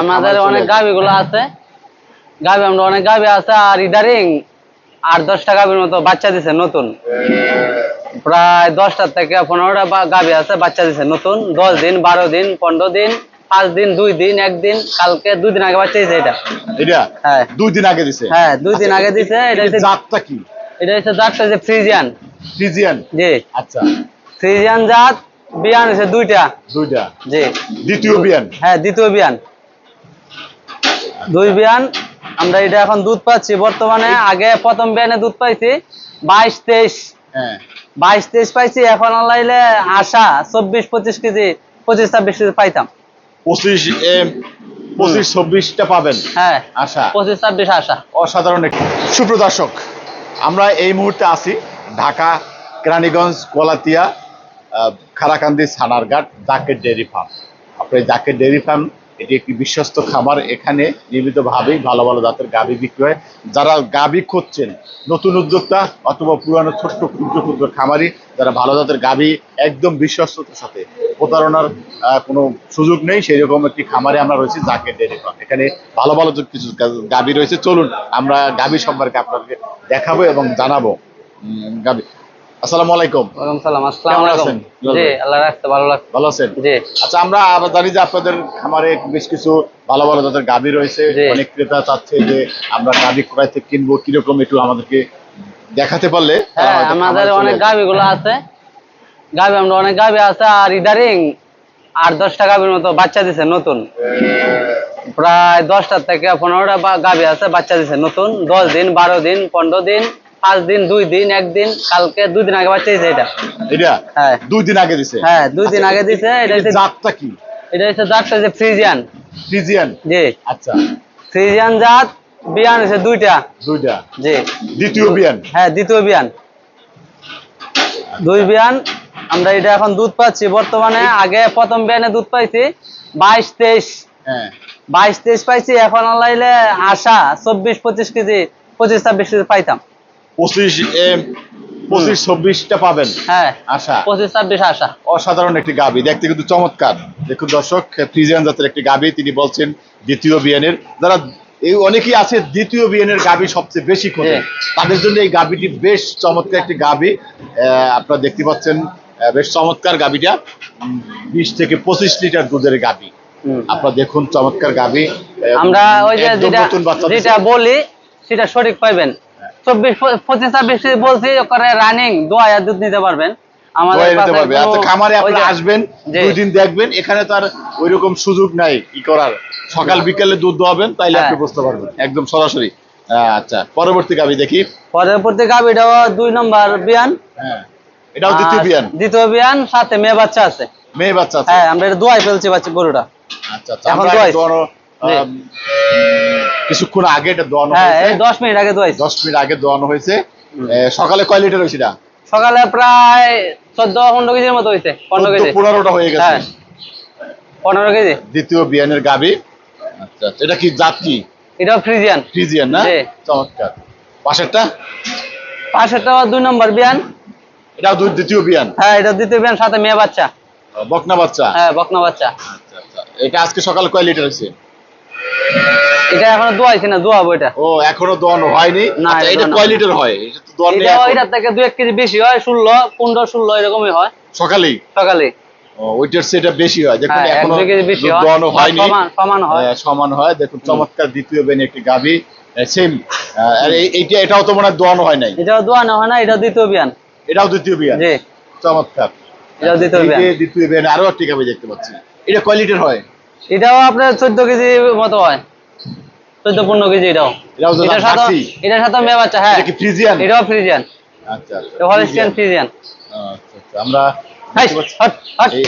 আমাদের অনেক গাভি গুলো আছে। গাভি আমরা অনেক গাভি আছে আর ইদারিং আট দশটা গাভির মতো বাচ্চা দিছে নতুন। প্রায় দশটা থেকে পনেরোটা গাভি আছে বাচ্চা দিছে নতুন। দশ দিন বারো দিন পনেরো দিন পাঁচ দিন দুই দিন একদিন কালকে দুই দিন আগে বাচ্চা দিছে এটা। এটা? হ্যাঁ। দুই দিন আগে দিছে? হ্যাঁ দুই দিন আগে দিছে এটা এটা হচ্ছে জাতটা কি? এটা হচ্ছে জাতটা যে ফ্রিজিয়ান। ফ্রিজিয়ান? জি। আচ্ছা। ফ্রিজিয়ান জাত বিয়ান হচ্ছে দুইটা। দুইটা? জি। দ্বিতীয় বিয়ান? হ্যাঁ দ্বিতীয় বিয়ান। দুই বিয়ান আমরা এটা এখন দুধ পাচ্ছি। বর্তমানে আগে প্রথম বিয়ানে দুধ পাইছি বাইশ তেইশ। হ্যাঁ। বাইশ তেইশ পাইছি এখন লাইলে আশা চব্বিশ পঁচিশ কেজি পঁচিশ ছাব্বিশ কেজি পাইতাম। পঁচিশ পঁচিশ চব্বিশটা পাবেন হ্যাঁ। আশা। পঁচিশ ছাব্বিশ আশা। অসাধারণ সুপ্রদর্শক আমরা এই মুহূর্তে আছি ঢাকা কেরানীগঞ্জ কোলাতিয়া খারাকান্দি সানারঘাট জাকের ডেয়ারি ফার্ম। আপনার জাকের ডেয়ারি ফার্ম এটি একটি বিশ্বস্ত খামার। এখানে নিয়মিতভাবেই ভালো ভালো জাতের গাভি বিক্রি হয়। যারা গাভি খুঁজছেন, নতুন উদ্যোক্তা অথবা পুরানো ছোট্ট ক্ষুদ্র ক্ষুদ্র খামারি, যারা ভালো জাতের গাভি একদম বিশ্বস্ততার সাথে প্রতারণার কোনো সুযোগ নেই সেই রকম একটি খামারে আমরা রয়েছি ডেয়ারি ফার্ম এখানে ভালো ভালো কিছু গাভি রয়েছে। চলুন, আমরা গাভি সম্পর্কে আপনাকে দেখাবো এবং জানাব। গাভি আসসালামু আলাইকুম। সালাম আসসালাম আলাইকুম। জি আল্লাহ রাখতে ভালো লাগছে। ভালো আছেন? জি। আচ্ছা আমরা জানি যে আপনাদের খামারে বেশ কিছু ভালো ভালো জাতের গাভি রয়েছে। অনেক ক্রেতা চাচ্ছে যে আমরা গাভি কোথায় থেকে কিনবো কীরকম একটু আমাদেরকে দেখাতে পারলে হ্যাঁ আমাদের অনেক আসবে। গাভি গুলো আছে। গাভি আমরা অনেক গাভি আছে আর ইদারিং আট দশটা গাভির মতো বাচ্চা দিছে নতুন। প্রায় দশটা থেকে পনেরোটা গাভি আছে বাচ্চা দিছে নতুন। দশ দিন বারো দিন পনেরো দিন। পাঁচ দিন দুই দিন একদিন কালকে দুই দিন আগে বাচ্চা এটা। এটা? হ্যাঁ। দুই দিন আগে দিছে? হ্যাঁ দুই দিন আগে দিছে এটা হচ্ছে জাতটা কি? এটা হচ্ছে জাতটা যে ফ্রিজিয়ান। ফ্রিজিয়ান? জি। আচ্ছা। ফ্রিজিয়ান জাত বিয়ান হচ্ছে দুইটা। দুইটা? জি। দ্বিতীয় বিয়ান? হ্যাঁ দ্বিতীয় বিয়ান। দুই বিয়ান আমরা এটা এখন দুধ পাচ্ছি। বর্তমানে আগে প্রথম বিয়ানে দুধ পাইছি বাইশ তেইশ। হ্যাঁ। বাইশ তেইশ পাইছি এখন লাইলে আশা চব্বিশ পঁচিশ কেজি পঁচিশ ছাব্বিশ কেজি পাইতাম। পঁচিশ পঁচিশ চব্বিশটা পাবেন। হ্যাঁ। আশা। পঁচিশ ছাব্বিশ আশা। অসাধারণ একটি গাবি। দেখতে কিন্তু চমৎকার। দেখুন দর্শক ফ্রিজিয়ান জাতের একটি গাবি তিনি বলছেন দ্বিতীয় বিয়ানের যারা এই অনেকেই আছে দ্বিতীয় বিয়ানের গাবি সবচেয়ে বেশি খোঁজে। হ্যাঁ। তাদের জন্য এই গাবিটি বেশ চমৎকার একটি গাবি। আপনারা দেখতে পাচ্ছেন বেশ চমৎকার গাবিটা। বিশ থেকে পঁচিশ লিটার দুধের গাবি। আপনারা দেখুন চমৎকার গাবি। আমরা ওই যে যেটা নতুন বাচ্চা যেটা বলি সেটা সঠিক পাইবেন। চব্বিশ পঁচিশ ছাব্বিশ বলছি করে রানিং দোয়া দুধ নিতে পারবেন। আমাদের আচ্ছা খামারে ওই আসবেন দুই দিন দেখবেন এখানে তো আর ওই রকম সুযোগ নাই কি করার। সকাল বিকেলে দুধ দোয়াবেন তাইলে হ্যাঁ। আপনি বুঝতে পারবেন একদম সরাসরি। আচ্ছা পরবর্তী গাবি দেখি। পরবর্তী গাভিটাও দুই নম্বর বিয়ান। হ্যাঁ এটাও দ্বিতীয় বিয়ান? দ্বিতীয় বিয়ান সাথে মেয়ে বাচ্চা আছে। মেয়ে বাচ্চা আছে? হ্যাঁ আমরা এটা দোয়াই ফেলছি বাচ্চা গরুটা। আচ্ছা আচ্ছা দোয়াই। এটা কিছুক্ষণ আগে এটা দোয়ানো হ্যাঁ হয়েছে। দশ মিনিট আগে দোয়াইছি দশ মিনিট আগে দোয়ানো হয়েছে। সকালে কয় লিটার হয়েছে এটা? সকালে প্রায় চোদ্দ পনেরো কেজির মতো হয়েছে পনেরো কেজি। পনেরোটা হয়ে গেছে। হ্যাঁ পনেরো কেজি। দ্বিতীয় বিয়ানের গাবি। আচ্ছা আচ্ছা। এটা কি জাত? কি এটাও ফ্রিজিয়ান। ফ্রিজিয়ান না? চমৎকার। পাশেরটা? পাশেরটা দুই নম্বর বিয়ান। দুই- দ্বিতীয় বিয়ান? হ্যাঁ এটা দ্বিতীয় বিয়ান সাথে মেয়ে বাচ্চা। বকনা বাচ্চা? হ্যাঁ বকনা বাচ্চা। আচ্ছা আচ্ছা। এটা আজকে সকালে কয় লিটার হয়েছে? এটা এখনও দোয়াইছি না দোয়াবো এটা। ও এখনও দোয়ানো হয়নি? না, আচ্ছা, এটা এটা কয় লিটার হয়? এটা তো দোয়ানো এটা এখন। থেকে দু এক কেজি বেশি হয় ষোলো পনেরো ষোলো এরকমই হয়। সকালেই? সকালে। ও, ওইটার সেটা বেশি হয় দেখুন হ্যাঁ এখনও হয়। দোয়ানো হয়নি। সমান সমান হয়। হ্যাঁ, সমান হয়। দেখুন চমৎকার দ্বিতীয় বেন একটি গাভি। সেম আর এই- এইটা এটাও তো মনে হয় দোয়ানো হয় নাই। এটাও দোয়ানো হয় না এটা দ্বিতীয় বিয়ান এটাও দ্বিতীয় বিয়ান জি। চমৎকার। এটাও দ্বিতীয় বিয়ান দ্বিতীয় বিয়ান আরও একটি গাভি দেখতে পাচ্ছি। এটা কয় লিটার হয়? এটাও আপনার চোদ্দ কেজি মতো হয়। চোদ্দ পনেরো কেজি এটাও। এটার সাথে। এটার সাথে মেয়ে বাচ্চা হ্যাঁ। ফ্রিজিয়ান এটাও ফ্রিজিয়ান আচ্ছা আচ্ছা হলিস্টিয়ান ফ্রিজিয়ান আচ্ছা আচ্ছা আমরা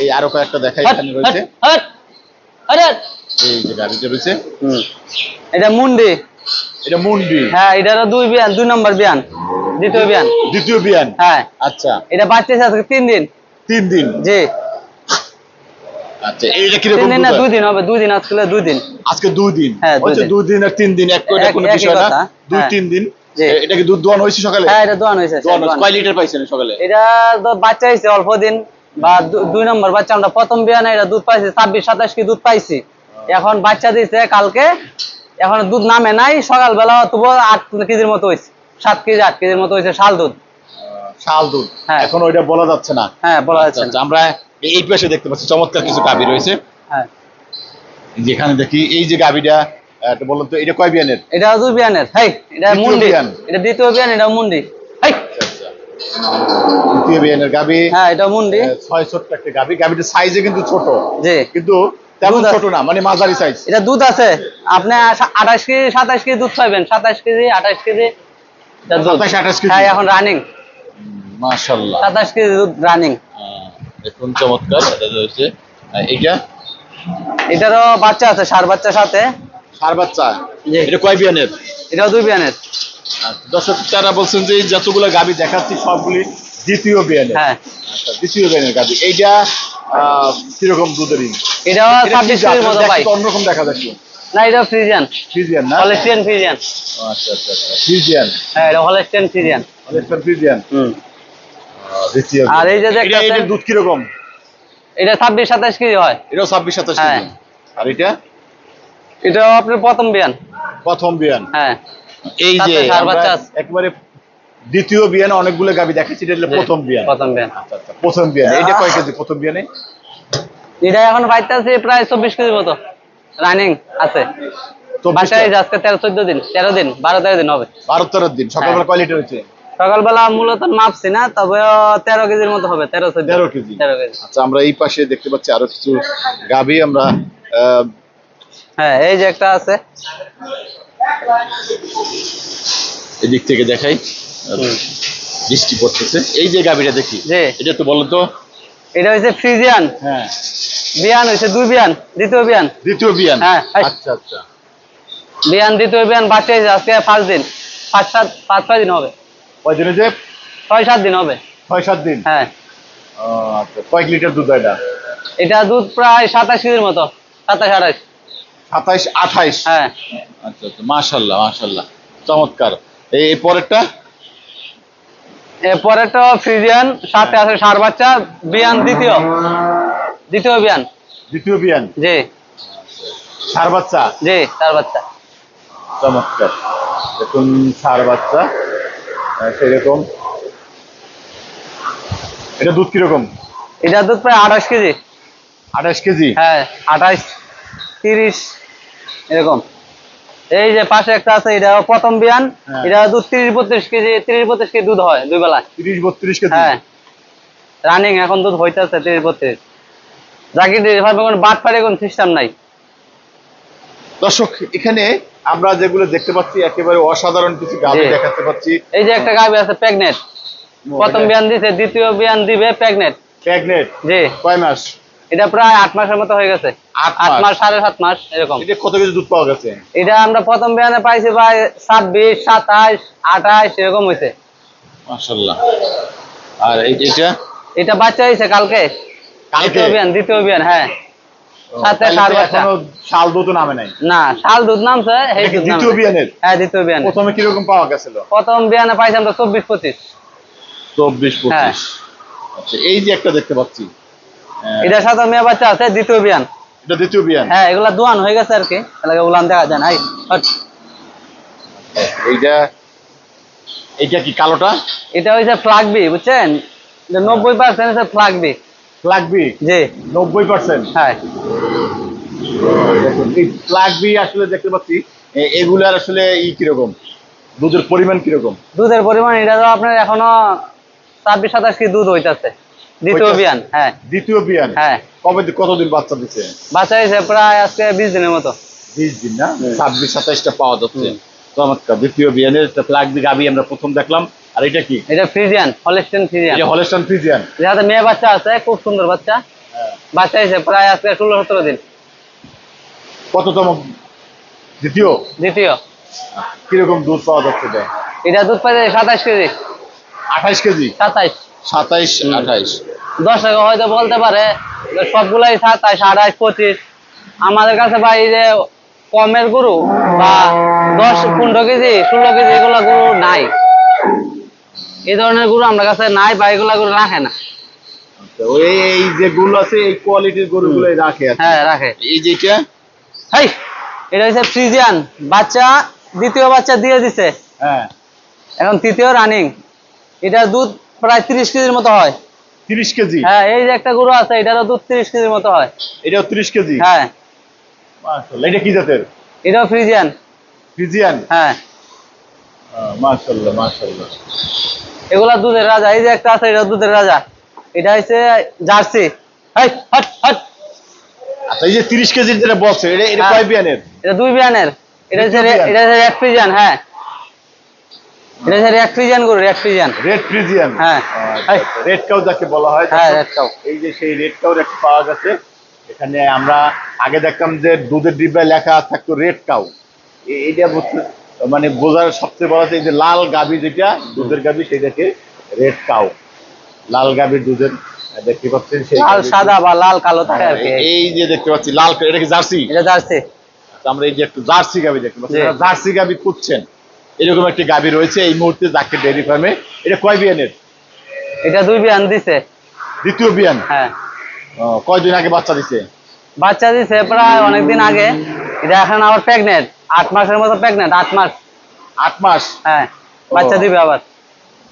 এই আরও কয়েকটা দেখাই এখানে রয়েছে। এই যে গাড়িটা রয়েছে। হুম। এটা মুন্ডি। এটা মুন্ডি। হ্যাঁ এটারও দুই বিয়ান দুই নম্বর বিয়ান দ্বিতীয় বিয়ান। দ্বিতীয় বিয়ান। হ্যাঁ। আচ্ছা। এটা বাচ্চা আজকে তিন দিন। তিন দিন। জি। আচ্ছা এইটা তিন কীরকম দিন না দুই দিন হবে দুই দিন আজকে দুই দিন আজকে দুই দিন হ্যাঁ, দুই দিন। দুই দিন আর তিন দিন এক কোনো বিষয় না। দুই হ্যাঁ। তিন দিন। এটা কি দুধ দোয়ানো হয়েছে সকালে? হ্যাঁ এটা দোয়ান দোয়ান। কয় লিটার পাইছেন সকালে? এটা তো বাচ্চা হয়েছে অল্প দিন বা দুই নম্বর বাচ্চা আমরা প্রথম বিয়ানে এটা দুধ পাইছি ছাব্বিশ সাতাশ কি দুধ পাইছি। এখন বাচ্চা দিছে কালকে এখন দুধ নামে নাই সকালবেলা তবু আট কেজির মতো হয়েছে সাত কেজি আট কেজির মতো হয়েছে শাল দুধ। শাল দুধ। হ্যাঁ। এখন ওইটা বলা যাচ্ছে না। হ্যাঁ বলা আচ্ছা, যাচ্ছে আচ্ছা, আমরা এই পাশে দেখতে পাচ্ছি চমৎকার কিছু গাভী রয়েছে। হ্যাঁ। যেখানে দেখি এই যে একটা বলুন তো এটা কয় বিয়ানের? এটা দুই বিয়ানের হেই এটা মুন্ডি। এটা দ্বিতীয় বিয়ান এটা মুন্ডি। হেই। দ্বিতীয় বিয়ানের হ্যাঁ এটা মুন্ডি। ছয় ছোট্ট একটা সাইজে কিন্তু ছোট। জি। কিন্তু তেমন ছোট না মানে মাঝারি সাইজ এটা দুধ আছে। আপনি আঠাশ কেজি সাতাশ কেজি দুধ পাইবেন সাতাশ কেজি আঠাশ কেজি এটা দুধ। 27, 28 কেজি। হ্যাঁ এখন রানিং মাশাল্লাহ সাতাশ কেজি দুধ রানিং দেখুন চমৎকার এটা রয়েছে। এইটা? এটারও বাচ্চা আছে সার বাচ্চার সাথে। সার বাচ্চা? এটা কয় বিয়ানের? এটাও দুই বিয়ানের। আচ্ছা, দর্শক তারা বলছেন যে যতগুলো গাভী দেখাচ্ছি সবগুলি দ্বিতীয় বিয়ানের। হ্যাঁ। আচ্ছা দ্বিতীয় বিয়ানের গাভী এইটা কীরকম দুধের এটা ছাব্বিশ? কেজির মতো পাই অন্যরকম দেখা যাচ্ছে না এটা ফ্রিজিয়ান। ফ্রিজিয়ান না? Holstein Friesian. আচ্ছা আচ্ছা আচ্ছা। ফ্রিজিয়ান। হ্যাঁ এটা হলেস্টিয়ান ফ্রিজিয়ান। অনেকটা ফ্রিজিয়ান। হুম। আর এই যে দেখতেছেন- দুধ কীরকম? এটা ছাব্বিশ সাতাশ কেজি হয়। এটাও ছাব্বিশ সাতাশ হ্যাঁ। কেজি আর এটা? এটাও আপনার প্রথম বিয়ান। প্রথম বিয়ান। হ্যাঁ। এই যে। একবারে দ্বিতীয় বিয়ানে অনেকগুলো দেখাচ্ছি এটা হলো প্রথম বিয়ান। প্রথম বিয়ান। আচ্ছা আচ্ছা প্রথম বিয়ান। এইটা কয় কেজি প্রথম বিয়ানে? এটা এখন বাইতে প্রায় চব্বিশ কেজির মতো। রানিং আছে। চব্বিশটা? বাসায় আজকে তেরো চোদ্দ দিন তেরো দিন বারো তেরো দিন হবে। বারো তেরো দিন। সকালবেলা হ্যাঁ। কয় লিটার হচ্ছে সকালবেলা মূলত মাপছি না তবে তেরো কেজির মতো হবে তেরো তেরো কেজি। তেরো কেজি। আচ্ছা আমরা এই পাশে দেখতে পাচ্ছি আরও কিছু গাভী আমরা হ্যাঁ এই যে একটা আছে। এদিক থেকে দেখাই। বৃষ্টি পড়তেছে। এই যে গাভীটা দেখি। এটা তো বলো তো? এটা হচ্ছে ফ্রিজিয়ান। হ্যাঁ। বিয়ান হয়েছে দুই বিয়ান দ্বিতীয় বিয়ান। দ্বিতীয় বিয়ান? হ্যাঁ, আচ্ছা আচ্ছা। বিয়ান দ্বিতীয় বিয়ান বাচ্চা আজকে পাঁচ দিন। পাঁচ সাত পাঁচ ছয় দিন হবে। দিনে যে? ছয় সাত দিন হবে। ছয় সাত দিন? হ্যাঁ। আচ্ছা। কয়েক লিটার দুধ এটা? এটা দুধ প্রায় সাতাশ কেজির মতো। সাতাশ আঠাশ। সাতাইশ আঠাইশ হ্যাঁ। আচ্ছা আচ্ছা। মাশাল্লাহ মাশাল্লাহ। চমৎকার। এই পরেরটা? এরপরে ফ্রিজিয়ান সাথে আছে সার বাচ্চা বিয়ান দ্বিতীয়। দ্বিতীয় বিয়ান। দ্বিতীয় বিয়ান? জি। সার বাচ্চা? জি তার বাচ্চা। চমৎকার। দেখুন সার বাচ্চা। সেরকম? এটা দুধ কীরকম? এটা দুধ প্রায় আঠাশ কেজি। আঠাশ কেজি? হ্যাঁ আঠাশ তিরিশ এরকম। এই যে পাশে একটা আছে এটা প্রথম বিয়ান। হ্যাঁ। এটা দুধ তিরিশ বত্রিশ কেজি তিরিশ বত্রিশ কেজি দুধ হয় দুই বেলা তিরিশ বত্রিশ কেজি? হ্যাঁ। রানিং এখন দুধ হইতেছে তিরিশ বত্রিশ। জাকির কোনো বাট পারে কোনো সিস্টেম নাই। দর্শক এখানে আমরা যেগুলো দেখতে পাচ্ছি একেবারে অসাধারণ কিছু গাভী। দেখাতে পাচ্ছি। এই যে একটা গাভি আছে প্রেগনেট প্রথম বিয়ান দিছে দ্বিতীয় বিয়ান দিবে প্রেগনেট প্রেগনেট জি। কয় মাস? এটা প্রায় আট মাসের মতো হয়ে গেছে। আট মাস। সাড়ে সাত মাস এরকম। এটা কত কেজি দুধ পাওয়া গেছে? এটা আমরা প্রথম বিয়ানে পাইছি ভাই ছাব্বিশ সাতাশ আঠাশ এরকম হয়েছে মাশাল্লাহ আর এই এটা? এটা বাচ্চা হয়েছে কালকে। কালকে? বিয়ান দ্বিতীয় বিয়ান হ্যাঁ। সাথে সার বাচ্চা। শাল দুধ নামে নাই? না শাল দুধ নামছে এই দুধ নামে দ্বিতীয় বিয়ানের? হ্যাঁ দ্বিতীয় বিয়ান প্রথমে কীরকম পাওয়া গেছিল? প্রথম বিয়ানে পাইছি আমরা চব্বিশ পঁচিশ। চব্বিশ। আচ্ছা এই যে একটা দেখতে পাচ্ছি। সাথে মেয়ে বাচ্চা আছে দ্বিতীয় বিয়ান। এটা দ্বিতীয় বিয়ান? এগুলা দোয়ান হয়ে গেছে আর কি। এলাকা উলান দেখা যায় না। এই, এইটা এইটা কি কালোটা? এটা হচ্ছে ফ্লাগ বি বুঝছেন? নব্বই পার্সেন্ট হচ্ছে ফ্লাগ বি। লাগবি? জি। নব্বই পার্সেন্ট হ্যাঁ। দেখুন এই লাগবি আসলে দেখতে পাচ্ছি এগুলার আসলে ই কীরকম? দুধের পরিমাণ কীরকম? দুধের পরিমাণ এটা তো আপনার এখনও ছাব্বিশ সাতাশ কি দুধ হইতাছে। দ্বিতীয়। বিয়ান হ্যাঁ। দ্বিতীয় বিয়ান হ্যাঁ। কবে কতদিন বাচ্চা দিচ্ছে বাচ্চা হয়েছে প্রায় আজকে বিশ দিনের মতো। বিশ দিন না? ছাব্বিশ সাতাইশটা পাওয়া যাচ্ছে। চমৎকার দ্বিতীয় বিয়ানের লাগবি গাবি আমরা প্রথম দেখলাম। আর এটা কি? এটা ফ্রিজিয়ান হলেস্টেন ফ্রিজিয়ান এটা হলেস্টান ফ্রিজিয়ান যাতে মেয়ে বাচ্চা আছে খুব সুন্দর বাচ্চা। বাচ্চা হয়েছে প্রায় আজকে ষোলো সতেরো দিন। কততম দ্বিতীয়? দ্বিতীয়। কীরকম দুধ পাওয়া যাচ্ছে এটা? এটা দুধ পাইছে সাতাশ কেজি। আঠাইশ কেজি? সাতাইশ সাতাইশ আঠাইশ। দশ টাকা হয়তো বলতে পারে সবগুলাই সাতাইশ আঠাইশ পঁচিশ। আমাদের কাছে ভাই যে কমের গরু বা দশ পনেরো কেজি ষোলো কেজি এগুলা গরু নাই। এই ধরনের গরু আমার কাছে নাই বা এগুলা গরু রাখে না। আচ্ছা, এই আছে এই কোয়ালিটির গরুগুলোই রাখে হ্যাঁ রাখে। এই যেটা হাই এটা হচ্ছে ফ্রিজিয়ান বাচ্চা দ্বিতীয় বাচ্চা দিয়ে দিছে। হ্যাঁ। এখন তৃতীয় রানিং এটার দুধ প্রায় তিরিশ কেজির মতো হয়। তিরিশ কেজি? হ্যাঁ এই যে একটা গরু আছে এটারও দুধ তিরিশ কেজির মতো হয়। এটাও তিরিশ কেজি? হ্যাঁ। মাশাআল্লাহ এটা কি জাতের? এটাও ফ্রিজিয়ান। ফিজিয়ান হ্যাঁ। মাশাআল্লাহ মাশাআল্লাহ। এগুলা দুধের রাজা এই যে একটা আছে এটা দুধের রাজা। এটা হচ্ছে জার্সি। High hot hot. আচ্ছা এই যে তিরিশ কেজির যেটা বলছে এটা এটা হ্যাঁ। কয় বিয়ানের? এটা দুই বিয়ানের। এটা হচ্ছে। এটা হচ্ছে রেড ফ্রিজিয়ান হ্যাঁ। এটা হচ্ছে রেড ফ্রিজিয়ান গরু রেড ফ্রিজিয়ান। Red Friesian. হ্যাঁ। রেড কাউ যাকে বলা হয় হ্যাঁ, red cow। এই যে সেই রেড কাউর একটা পাওয়া গেছে। এখানে আমরা আগে দেখতাম যে দুধের ডিব্বায় লেখা থাকতো রেড কাউ এইটা বুঝতে মানে বোঝার সবচেয়ে বড় হচ্ছে এই যে লাল গাবি যেটা দুধের গাবি সেটাকে রেড কাউ লাল গাবির দুধের দেখতে পাচ্ছেন সেই লাল সাদা বা লাল কালো থাকে আর কি। এই যে দেখতে পাচ্ছি লাল এটা কি জার্সি? এটা জার্সি। আচ্ছা, আমরা এই যে একটু জার্সি গাবি দেখতে পাচ্ছি। জার্সি গাবি খুঁজছেন। এরকম একটি গাবি রয়েছে এই মুহূর্তে যাকে ডেয়ারি ফার্মে। এটা কয় বিয়ানের? এটা দুই বিয়ান দিছে। দ্বিতীয় বিয়ান। হ্যাঁ। কয়দিন আগে বাচ্চা দিছে? বাচ্চা দিছে প্রায় অনেকদিন আগে। এটা এখন আবার প্রেগনেন্ট আট মাসের মতো প্রেগনেন্ট আট মাস। আট মাস? হ্যাঁ বাচ্চা দিবে আবার।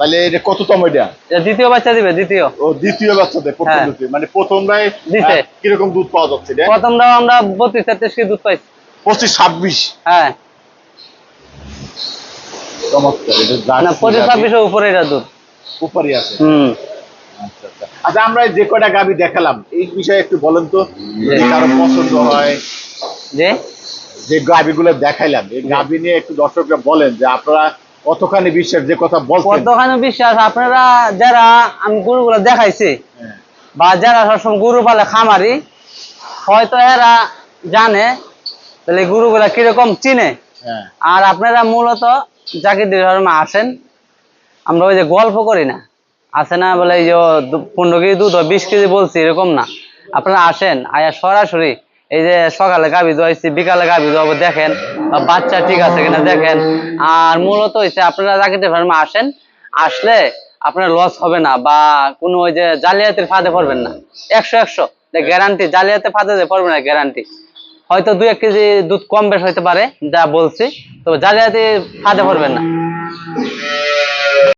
তাহলে এটা কততম এটা? এটা দ্বিতীয় বাচ্চা দিবে দ্বিতীয়। ও দ্বিতীয় বাচ্চা দেয় প্রথম হ্যাঁ। দুটি মানে প্রথমটায় দিছে। আহ, কীরকম দুধ পাওয়া যাচ্ছে এটা? প্রথম দাও আমরা বত্রিশ তেত্রিশ কেজি দুধ পাইছি। পঁচিশ ছাব্বিশ? হ্যাঁ। চমৎকার এটা না জার্সি পঁচিশ গাভী। ছাব্বিশের উপরে এটা দুধ। উপরে আছে। হুম। আচ্ছা আচ্ছা। আচ্ছা আমরা যে কয়টা গাবি দেখালাম এই বিষয়ে একটু বলেন তো যদি কারও পছন্দ হয়। যে? যে গাবিগুলো দেখাইলাম এই গাবি নিয়ে একটু দর্শকরা বলেন যে আপনারা কতখানি বিশ্বাস যে কথা বলছেন। কতখানি বিশ্বাস? আপনারা যারা আমি গরুগুলো দেখাইছি হ্যাঁ, বা যারা সবসময় গরু পালে খামারি হয়তো এরা জানে তাহলে গরুগুলা কীরকম চিনে। হ্যাঁ। আর আপনারা মূলত ধর্মে আসেন আমরা ওই যে গল্প করি না। আসে না বলে যে পনেরো কেজি দুধ বিশ কেজি বলছি, এরকম না। আপনারা আসেন, আয়া সরাসরি এই যে সকালে গাভি দোয়াইছি বিকালে গাভি দোয়াবো দেখেন বাচ্চা ঠিক আছে কিনা দেখেন। আর মূলত হচ্ছে আপনারা যাকে ধর্মে আসেন, আসলে আপনার লস হবে না, বা কোনো ওই যে জালিয়াতির ফাঁদে পড়বেন না। একশো একশো গ্যারান্টি জালিয়াতে ফাঁদে যে পড়বে না গ্যারান্টি হয়তো দুই এক কেজি দুধ কম বেশ হইতে পারে, যা বলছি, তো জালিয়াতি ফাঁদে পড়বেন না।